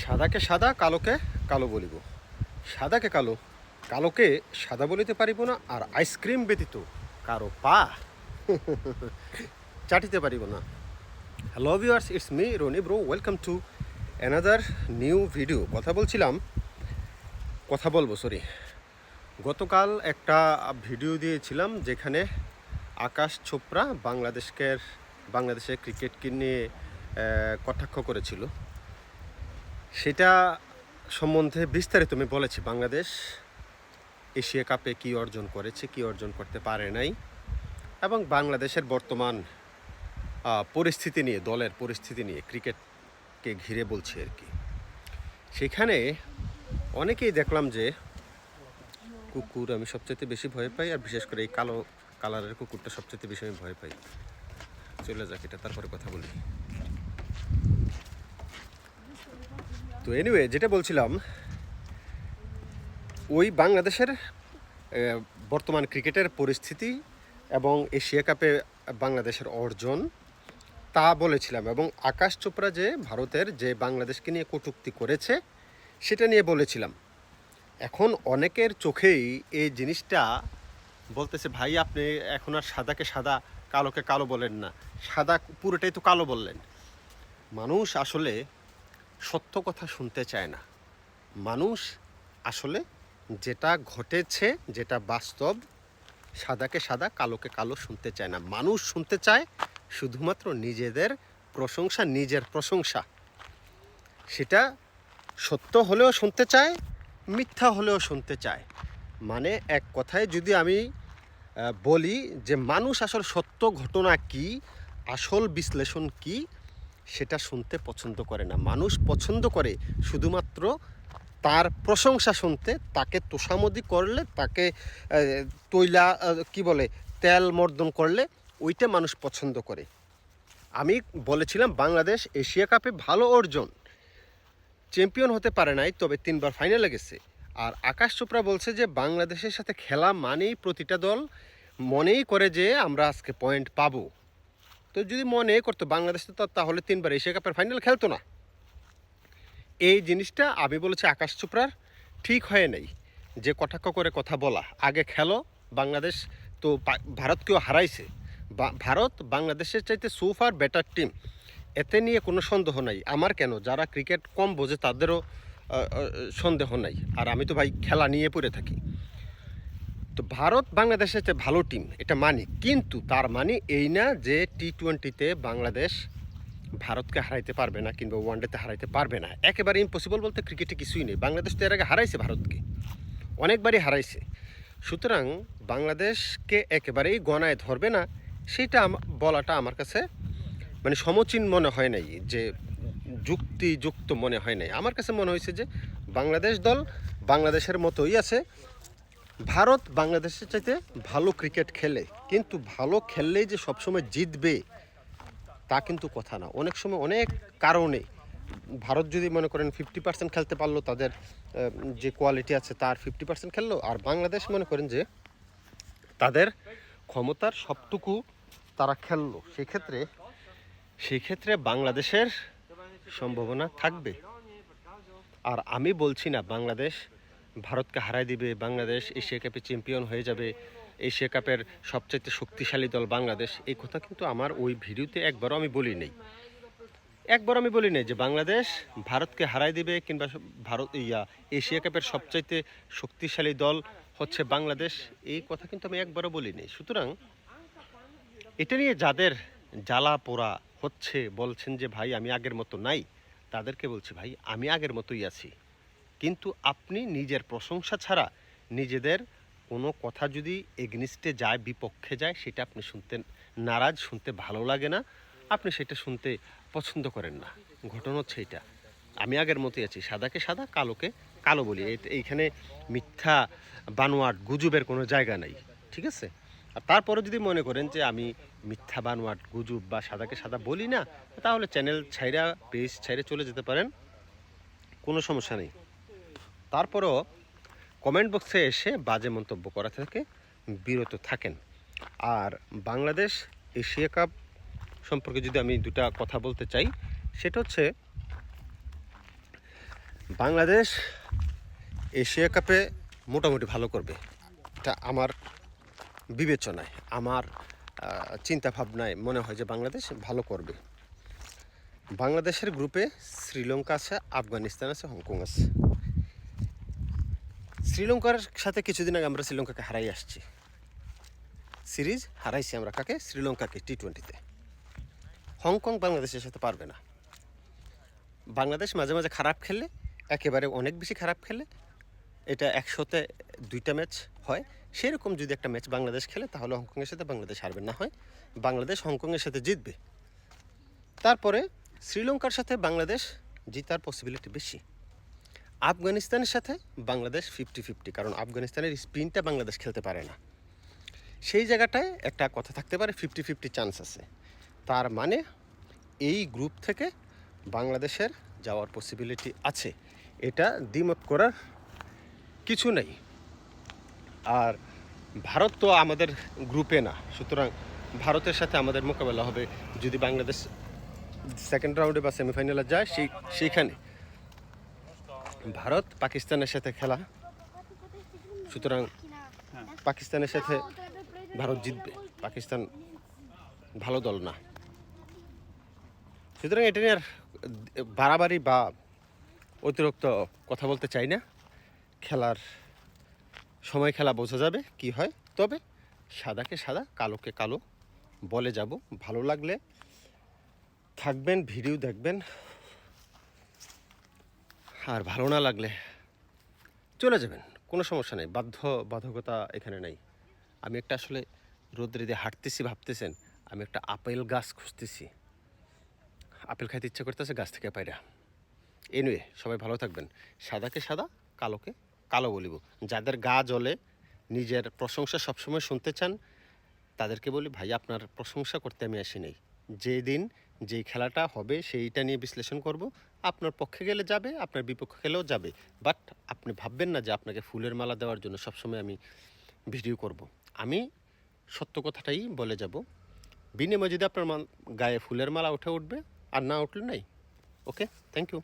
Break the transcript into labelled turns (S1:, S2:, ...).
S1: সাদাকে সাদা, কালোকে কালো বলিব। সাদাকে কালো, কালোকে সাদা বলিতে পারিব না আর আইসক্রিম ব্যতীত কারও পা চাটিতে পারিব না। Hello viewers it's me Rony bro welcome to another new video কথা বলছিলাম, কথা বলব সরি গতকাল একটা ভিডিও দিয়েছিলাম যেখানে আকাশ চোপড়া বাংলাদেশকে বাংলাদেশের ক্রিকেটকে নিয়ে কটাক্ষ করেছিল। সেটা সম্বন্ধে বিস্তারিত আমি বলেছি। বাংলাদেশ এশিয়া কাপে কী অর্জন করেছে, কী অর্জন করতে পারে নাই এবং বাংলাদেশের বর্তমান পরিস্থিতি নিয়ে, দলের পরিস্থিতি নিয়ে, ক্রিকেটকে ঘিরে বলছি আর কি। সেখানে অনেকেই দেখলাম যে কুকুর আমি সবচেয়ে বেশি ভয় পাই আর বিশেষ করে এই কালো কালারের কুকুরটা সবচেয়ে বেশি আমি ভয় পাই। চলে যাক এটা, তারপরে কথা বলি। তো এনিওয়ে যেটা বলছিলাম, ওই বাংলাদেশের বর্তমান ক্রিকেটের পরিস্থিতি এবং এশিয়া কাপে বাংলাদেশের অর্জন, তা বলেছিলাম এবং আকাশ চোপড়া যে ভারতের যে বাংলাদেশকে নিয়ে কটুক্তি করেছে, সেটা নিয়ে বলেছিলাম। এখন অনেকের চোখেই এই জিনিসটা বলতেছে, ভাই, আপনি এখন আর সাদাকে সাদা, কালোকে কালো বলেন না। সাদা পুরোটাই তো কালো বললেন। মানুষ আসলে সত্য কথা শুনতে চায় না। মানুষ আসলে যেটা ঘটেছে, যেটা বাস্তব, সাদাকে সাদা, কালোকে কালো শুনতে চায় না। মানুষ শুনতে চায় শুধুমাত্র নিজেদের প্রশংসা, নিজের প্রশংসা। সেটা সত্য হলেও শুনতে চায়, মিথ্যা হলেও শুনতে চায়। মানে এক কথায় যদি আমি বলি যে মানুষ আসলে সত্য ঘটনা কি, আসল বিশ্লেষণ কি সেটা শুনতে পছন্দ করে না। মানুষ পছন্দ করে শুধুমাত্র তার প্রশংসা শুনতে, তাকে তোষামদি করলে, তাকে তৈলা কি বলে, তেল মর্দন করলে ওইটা মানুষ পছন্দ করে। আমি বলেছিলাম বাংলাদেশ এশিয়া কাপে ভালো অর্জন। চ্যাম্পিয়ন হতে পারে নাই, তবে তিনবার ফাইনালে গেছে। আর আকাশ চোপড়া বলছে যে, বাংলাদেশের সাথে খেলা মানেই প্রতিটা দল, মনেই করে যে আমরা আজকে পয়েন্ট পাবো। তো যদি মনে করতো বাংলাদেশ তো তাহলে তিনবার এশিয়া কাপের ফাইনাল খেলতো না। এই জিনিসটা আমি বলেছি আকাশ চোপড়ার, ঠিক হয় নাই। যে কটাক্ষ করে কথা বলা, আগে খেলো বাংলাদেশ, তো ভারতকেও হারাইছে। ভারত বাংলাদেশের চাইতে সুফার বেটার টিম এতে নিয়ে কোনো সন্দেহ নাই। আমার কেন? যারা ক্রিকেট কম বোঝে তাদেরও সন্দেহ নাই। আর আমি তো ভাই খেলা নিয়ে পড়ে থাকি। তো ভারত বাংলাদেশের চেয়ে ভালো টিম এটা মানি। কিন্তু তার মানে এই না যে টি টোয়েন্টিতে বাংলাদেশ ভারতকে হারাইতে পারবে না কিংবা ওয়ানডেতে হারাইতে পারবে না। একেবারে ইম্পসিবল বলতে ক্রিকেটে কিছুই নেই। বাংলাদেশ তো এর আগে হারাইছে ভারতকে। অনেকবারই হারাইছে। সুতরাং বাংলাদেশকে একেবারেই গণায় ধরবে না, সেটা বলাটা আমার কাছে মানে সমচীন মনে হয় নাই, যে যুক্তিযুক্ত মনে হয় নাই। আমার কাছে মনে হয়েছে যে বাংলাদেশ দল বাংলাদেশের মতোই আছে। ভারত বাংলাদেশের চাইতে ভালো ক্রিকেট খেলে, কিন্তু ভালো খেললেই যে সবসময় জিতবে, তা কিন্তু কথা না। অনেক সময় অনেক কারণে ভারত যদি মনে করেন ফিফটি পার্সেন্ট খেলতে পারল, তাদের যে কোয়ালিটি আছে তার ফিফটি পার্সেন্ট খেললো, আর বাংলাদেশ মনে করেন যে তাদের ক্ষমতার সবটুকু তারা খেললো, সেক্ষেত্রে সেক্ষেত্রে বাংলাদেশের সম্ভাবনা থাকবে। আর আমি বলছি না বাংলাদেশ ভারতকে হারাই দিবে, বাংলাদেশ এশিয়া কাপে চ্যাম্পিয়ন হয়ে যাবে, এশিয়া কাপের সবচাইতে শক্তিশালী দল বাংলাদেশ। এই কথা কিন্তু আমার ওই ভিডিওতে একবারও আমি বলি নেই। একবার আমি বলি নাই যে বাংলাদেশ ভারতকে হারাই দিবে কিংবা ভারত, ইয়া, এশিয়া কাপের সবচাইতে শক্তিশালী দল হচ্ছে বাংলাদেশ। এই কথা কিন্তু আমি একবারও বলি নেই। সুতরাং এটা নিয়ে যাদের জ্বালা পোড়া হচ্ছে, বলছেন যে, ভাই, আমি আগের মতো নাই। তাদেরকে বলছি, ভাই, আমি আগের মতোই আছি। কিন্তু আপনি নিজের প্রশংসা ছাড়া নিজেদের কোনো কথা যদি এগনিস্টে যায়, বিপক্ষে যায়, সেটা আপনি শুনতে নারাজ, শুনতে ভালো লাগে না। আপনি সেটা শুনতে পছন্দ করেন না। ঘটনা হচ্ছে এটা আমি আগের মতোই আছি, সাদাকে সাদা, কালোকে কালো বলি। এই- এইখানে মিথ্যা বানোয়াট গুজবের কোনো জায়গা নাই, ঠিক আছে? আর তারপরে যদি মনে করেন যে আমি মিথ্যা বানোয়াট, গুজব বা সাদাকে সাদা বলি না, তাহলে চ্যানেল ছাইরা পেজ ছাইরে চলে যেতে পারেন। কোনো সমস্যা নেই। তারপরও কমেন্ট বক্সে এসে বাজে মন্তব্য করা থেকে বিরত থাকেন। আর বাংলাদেশ এশিয়া কাপ সম্পর্কে যদি আমি দুটা কথা বলতে চাই, সেটা হচ্ছে বাংলাদেশ এশিয়া কাপে মোটামুটি ভালো করবে। এটা আমার বিবেচনায়, আমার চিন্তা ভাবনায় মনে হয় যে বাংলাদেশ ভালো করবে। বাংলাদেশের গ্রুপে শ্রীলঙ্কা আছে, আফগানিস্তান আছে, হংকং আছে। শ্রীলঙ্কার সাথে কিছুদিন আগে আমরা শ্রীলঙ্কাকে হারাই আসছি। সিরিজ হারাইছি আমরা কাকে? শ্রীলঙ্কাকে টি টোয়েন্টিতে হংকং বাংলাদেশের সাথে পারবে না। বাংলাদেশ মাঝে মাঝে খারাপ খেললে, একেবারে অনেক বেশি খারাপ খেলে এটা একশোতে দুইটা ম্যাচ হয়। সেরকম যদি একটা ম্যাচ বাংলাদেশ খেলে, তাহলে হংকংয়ের সাথে বাংলাদেশ হারবে না হয় বাংলাদেশ হংকংয়ের সাথে জিতবে। তারপরে শ্রীলঙ্কার সাথে বাংলাদেশ জিতার পসিবিলিটি বেশি। আফগানিস্তানের সাথে বাংলাদেশ ফিফটি ফিফটি কারণ আফগানিস্তানের স্পিনটা বাংলাদেশ খেলতে পারে না। সেই জায়গাটায় একটা কথা থাকতে পারে ফিফটি ফিফটি চান্স আছে। তার মানে এই গ্রুপ থেকে বাংলাদেশের যাওয়ার পসিবিলিটি আছে। এটা দ্বিমত করার কিছু নেই। আর ভারত তো আমাদের গ্রুপে না, সুতরাং ভারতের সাথে আমাদের মোকাবেলা হবে যদি বাংলাদেশ সেকেন্ড রাউন্ডে বা সেমিফাইনালে যায়, সেই সেইখানে। ভারত, পাকিস্তানের সাথে খেলা। সুতরাং পাকিস্তানের সাথে ভারত জিতবে। পাকিস্তান ভালো দল না। সুতরাং এটা নিয়ে আর বাড়াবাড়ি বা অতিরিক্ত কথা বলতে চাই না। খেলার সময় খেলা বোঝা যাবে কি হয়। তবে সাদাকে সাদা, কালোকে কালো বলে যাব। ভালো লাগলে থাকবেন, ভিডিও দেখবেন। আর ভালো না লাগলে চলে যাবেন, কোনো সমস্যা নেই, বাধ্য বাধকতা এখানে নেই। আমি একটা আসলে রোদ্রে দিয়ে হাঁটতেছি, ভাবতেছেন, আমি একটা আপেল গাছ খুঁজতেছি। আপেল খাইতে ইচ্ছা করতেছে, গাছ থেকে পায়রা এনুয়ে সবাই ভালো থাকবেন। সাদাকে সাদা, কালোকে কালো বলিব। যাদের গা জলে নিজের প্রশংসা সবসময় শুনতে চান, তাদেরকে বলি, ভাই, আপনার প্রশংসা করতে আমি আসি নেই। যেদিন যেই খেলাটা হবে, সেইটা নিয়ে বিশ্লেষণ করব আপনার পক্ষে গেলে যাবে, আপনার বিপক্ষে গেলেও যাবে। বাট আপনি ভাববেন না যে আপনাকে ফুলের মালা দেওয়ার জন্য সবসময় আমি ভিডিও করব। আমি সত্য কথাটাই বলে যাব। বিনিময়ে যদি আপনার গায়ে ফুলের মালা উঠে উঠবে, আর না উঠলে নাই। Okay thank you